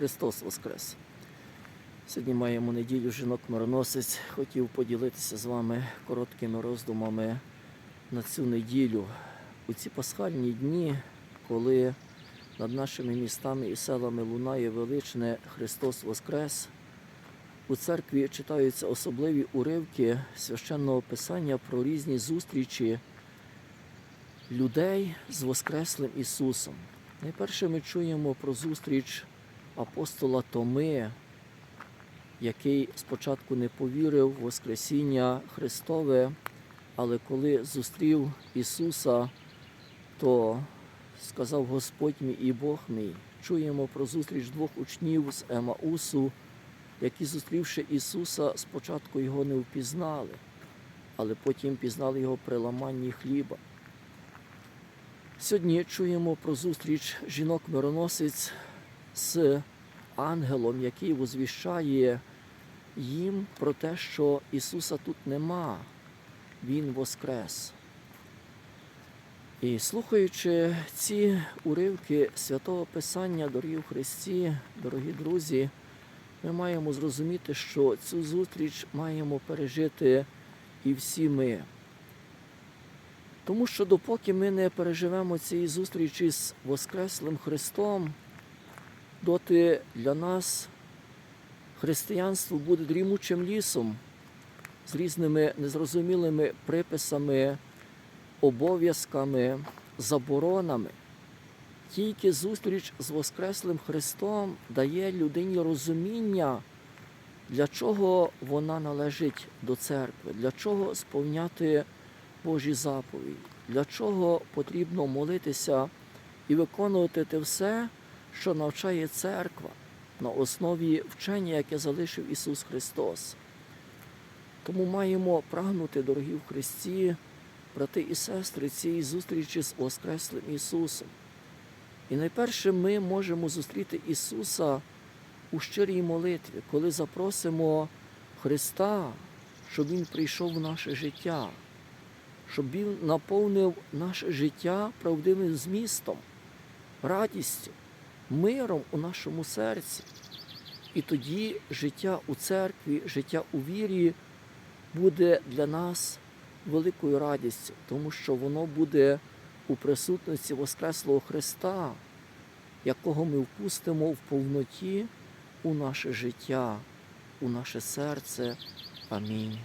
Христос Воскрес! Сьогодні маємо неділю жінок мироносець. Хотів поділитися з вами короткими роздумами на цю неділю. У ці пасхальні дні, коли над нашими містами і селами лунає величне Христос Воскрес, у церкві читаються особливі уривки священного писання про різні зустрічі людей з Воскреслим Ісусом. Найперше ми чуємо про зустріч апостола Томи, який спочатку не повірив в Воскресіння Христове, але коли зустрів Ісуса, то сказав Господь мій і Бог мій. Чуємо про зустріч двох учнів з Емаусу, які, зустрівши Ісуса, спочатку його не впізнали, але потім пізнали його при ламанні хліба. Сьогодні чуємо про зустріч жінок-мироносець з ангелом, який возвіщає їм про те, що Ісуса тут нема, Він воскрес. І слухаючи ці уривки святого Писання, дорогі в Христі, дорогі друзі, ми маємо зрозуміти, що цю зустріч маємо пережити і всі ми. Тому що допоки ми не переживемо цієї зустрічі з Воскреслим Христом, доти для нас християнство буде дрімучим лісом з різними незрозумілими приписами, обов'язками, заборонами. Тільки зустріч з Воскреслим Христом дає людині розуміння, для чого вона належить до церкви, для чого сповняти Божі заповіді, для чого потрібно молитися і виконувати те все, що навчає церква на основі вчення, яке залишив Ісус Христос. Тому маємо прагнути, дорогі в Христі, брати і сестри, цієї зустрічі з Воскреслим Ісусом. І найперше ми можемо зустріти Ісуса у щирій молитві, коли запросимо Христа, щоб Він прийшов в наше життя, щоб Він наповнив наше життя правдивим змістом, радістю, миром у нашому серці. І тоді життя у церкві, життя у вірі буде для нас великою радістю, тому що воно буде у присутності Воскреслого Христа, якого ми впустимо в повноті у наше життя, у наше серце. Амінь.